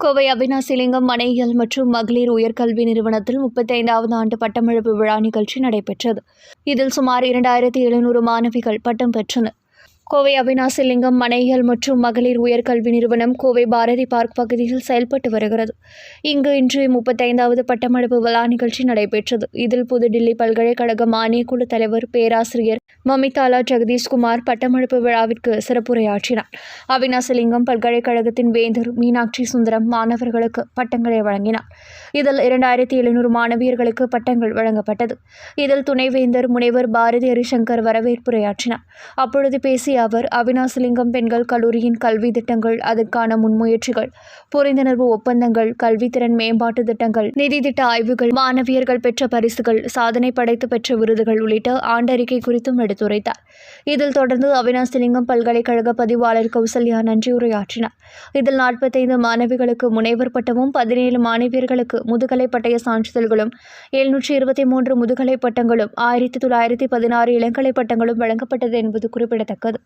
கோவை அவினாசிலிங்கம் மனையியல் மற்றும் மகளிர் உயர்கல்வி நிறுவனத்தில் முப்பத்தைந்தாவது ஆண்டு பட்டமளிப்பு விழா நிகழ்ச்சி நடைபெற்றது. இதில் சுமார் இரண்டாயிரத்தி எழுநூறு மாணவிகள் பட்டம் பெற்றனர். கோவை அவினாசிலிங்கம் மனைகள் மற்றும் மகளிர் உயர்கல்வி நிறுவனம் கோவை பாரதி பார்க் பகுதியில் செயல்பட்டு வருகிறது. இங்கு இன்று முப்பத்தைந்தாவது பட்டமளிப்பு விழா நிகழ்ச்சி நடைபெற்றது. இதில் புதுடில்லி பல்கலைக்கழக மானியக்குழு தலைவர் பேராசிரியர் மமிதாலா ஜெகதீஷ்குமார் பட்டமளிப்பு விழாவிற்கு சிறப்புரையாற்றினார். அவினாசிலிங்கம் பல்கலைக்கழகத்தின் வேந்தர் மீனாட்சி சுந்தரம் மாணவர்களுக்கு பட்டங்களை வழங்கினார். இதில் இரண்டாயிரத்தி எழுநூறு மாணவியர்களுக்கு பட்டங்கள் வழங்கப்பட்டது. இதில் துணைவேந்தர் முனைவர் பாரதி ஹரிசங்கர் வரவேற்புரையாற்றினார். அப்பொழுது பேசிய அவர் அவினாசிலிங்கம் பெண்கள் கல்லூரியின் கல்வி திட்டங்கள் அதற்கான முன்முயற்சிகள் புரிந்துணர்வு ஒப்பந்தங்கள் கல்வித்திறன் மேம்பாட்டு திட்டங்கள் நிதி திட்ட ஆய்வுகள் மாணவியர்கள் பெற்ற பரிசுகள் சாதனை படைத்து பெற்ற விருதுகள் உள்ளிட்ட ஆண்டறிக்கை குறித்தும் எடுத்துரைத்தார். இதில் தொடர்ந்து அவினாசிலிங்கம் பல்கலைக்கழக பதிவாளர் கௌசல்யா நன்றி உரையாற்றினார். இதில் நாற்பத்தைந்து மாணவிகளுக்கு முனைவர் பட்டமும் பதினேழு மாணவியர்களுக்கு முதுகலை பட்டய சான்றிதழ்களும் எழுநூற்றி இருபத்தி மூன்று முதுகலை பட்டங்களும் ஆயிரத்தி தொள்ளாயிரத்தி பதினாறு இளங்கலை பட்டங்களும் வழங்கப்பட்டது என்பது குறிப்பிடத்தக்கது.